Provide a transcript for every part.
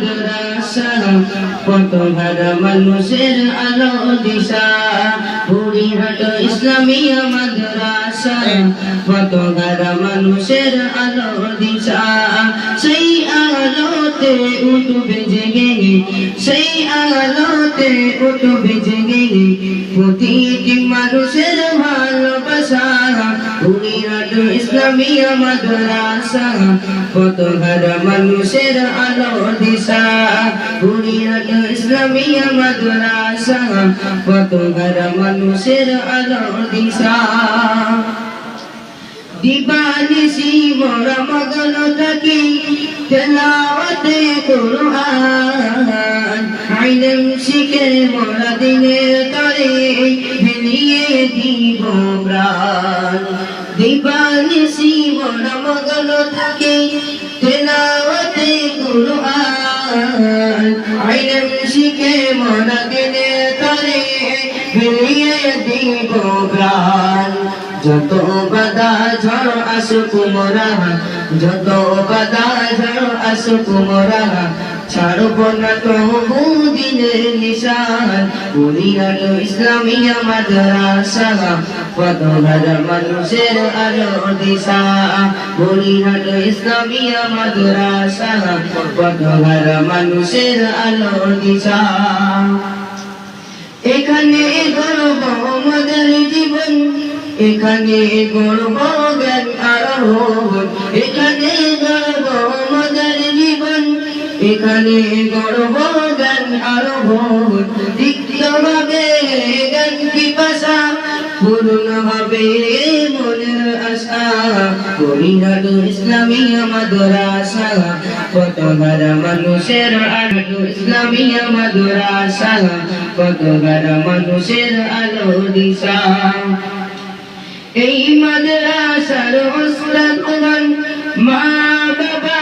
মাদ্রাসা কত ঘর মানুষের আলো দিশা। বুড়িহাট ইসলামিয়া মাদ্রাসা কত ঘর মানুষের আলো দিশা। সেই আলোতে উঠবে জেগে, সেই আলোতে উঠবে জেগে। প্রতিটি মানুষের ভালোবাসা বুড়িহাট ইসলামিয়া মাদ্রাসা, কত ঘর মানুষের আলো দিশা। বুড়িহাট ইসলামিয়া মাদ্রাসা, কত ঘর মানুষের আলো দিশা। দিবানিসি মোরা মগন থাকি, তেলাওয়াতে কুরআন। আইলেম শিখে মোরা দিনের তরে বিলিয়ে দিব প্রাণ। দিবানিসি মোরা মগন থাকি, তেলাওয়াতে কুরআন। শিখে মোরা দিনের তরে বিলিয়ে দিব প্রাণ। যত বাদা ঝড় আসুক মোরা, যত বাদা ঝড় আসুক মোরা, ছাড়ব না তো দিনের নিশান। পুরিয়াল ইসলামিয়া মাদ্রাসা কত হাজার মানুষের আলো দিশা পুরিয়াল ইসলামিয়া মাদ্রাসা। কত হাজার মানুষের আলো দিশা এখানে গর্ব আমাদের জীবন, এখানে গর্ব জ্ঞান আরোহণ এখানে গর্ব আমাদের জীবন, এখানে গর্ব জ্ঞান আরোহণ হবে মনের আশা পরিণত ইসলামী মাদ্রাসা কত ঘর মানুষের আলো ইসলামী মাদ্রাসা কত দিশা। এই মাদ্রাসার ওস্তাদগণ মা বাবা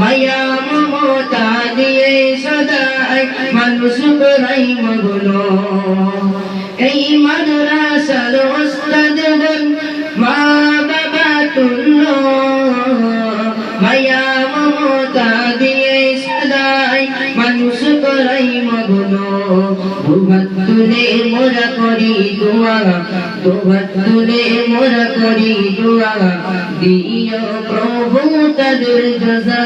মায়া মমতা দিয়ে সদাই মানুষ করাই মগুলো এই মাদ্রাসার ওস্তাদগণ মা বাবা তুল্য মায়া মমতা মানুষ করাই মগুলো দুহাত তুলে মোরা করি দোয়া দুহাত তুলে মোরা করি দোয়া। দিও প্রভু তাদের জজা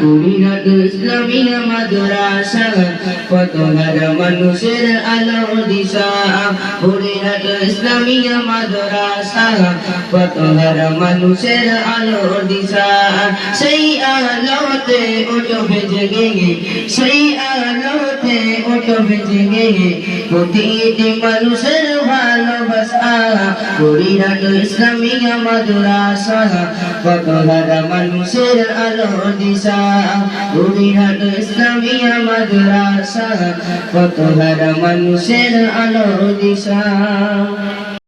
পরিণত ইসলামিয়া মাদ্রাসা, কত মানুষের আলো দিশা। পরিণত ইসলামিয়া মাদ্রাসা, কত মানুষের আলো দিশা। সেই আলোতে উঠবে জেগে সেই আলোতে উঠবে জেগে প্রতিটি মানুষের ভালোবাসা। পরিণত ইসলামিয়া মাদ্রাসা কত হারা মানুষের আলো দিশা। পরিণত ইসলামিয়া মাদ্রাসা কত হারা মানুষের আলো দিশা।